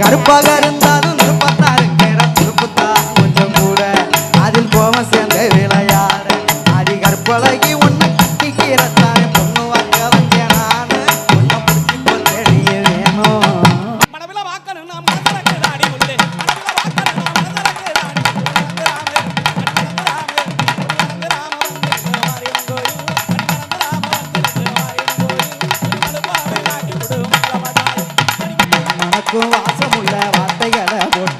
கருப்பாக இருந்தாலும் திருப்பத்தாரும் கேரம் திருப்புத்தா. கொஞ்சம் கூட அதில் கோவம் சேர்ந்த விளையாட அடி கற்பழகி உன்னை கட்டி கீரத்தா வாசமுள்ள வார்த்தைகளை போட்டு